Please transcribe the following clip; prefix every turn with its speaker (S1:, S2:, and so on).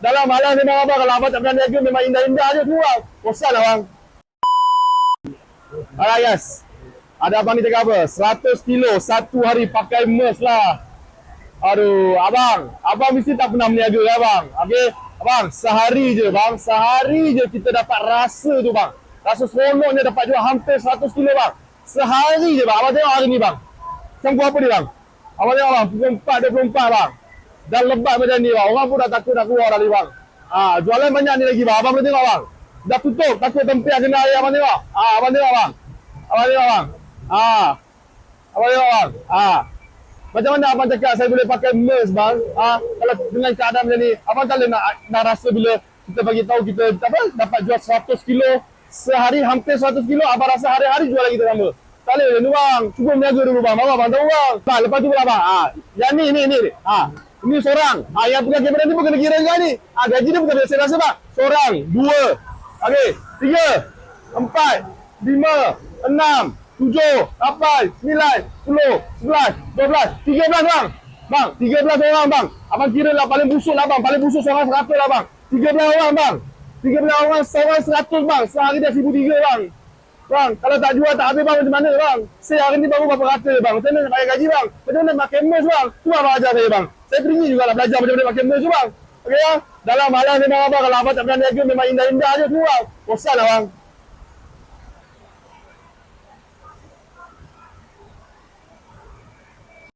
S1: dalam malam memang abang kalau abang tak pernah niaga memang indah-indah je semua. Bosan lah bang. Alright guys. Ada abang ni cakap apa? 100 kilo satu hari pakai mes lah. Aduh, abang. Abang mesti tak pernah berniaga kan abang? Okey. Abang, sehari je bang. Sehari je kita dapat rasa tu bang. Rasa seronoknya dapat jual hampir 100 kilo bang. Sehari je bang. Abang tengok hari ni bang. Macam apa ni bang? Abang tengok bang. Pukul 4, 24 bang. Dan lebat macam ni bang. Orang pun dah takut nak keluar dah ni bang. Ah, jualan banyak ni lagi bang. Abang boleh tengok bang. Dah tutup. Takut tempiah kena air abang tengok. Ah, abang tengok bang. Abang tengok bang. Ah. Abang tengok bang. Ah. Macam mana abang cakap saya boleh pakai MERS bang? Ah, kalau dengan keadaan macam ni, abang tak boleh nak, nak rasa bila kita bagi tahu kita apa dapat jual 100 kilo sehari hampir 100 kilo abang rasa hari-hari jual lagi sama. Tak boleh ni bang. Cuba berniaga dulu bang. Bawa bang tahu bang. Lepas tu pula bang. Ah, yang ni ni ni. Ni. Seorang. Ah, yang pegang kamera ni pun kena kira juga ni. Ah, gaji dia bukan biasa rasa bang. Seorang, dua. Okey, tiga, empat, lima, enam, tujuh, lapan, sembilan, sepuluh, sebelas, dua belas, tiga belas bang. Bang, tiga belas orang bang. Abang kira lah paling busuk lah bang. Paling busuk seorang seratus lah bang. Tiga belas orang bang. Tiga belas orang seorang seratus bang. Sehari dia seribu tiga bang. Bang, kalau tak jual tak habis bang macam mana bang? Saya hari ni baru berapa ratus bang. Macam mana nak bayar gaji bang? Macam mana nak pakai mes bang? Tu abang ajar saya bang. Saya teringin juga lah belajar mana pakai mes tu bang. Okey ya? Dalam malam memang abang kalau abang tak pernah niaga memang indah-indah je semua bang. Bosan lah bang.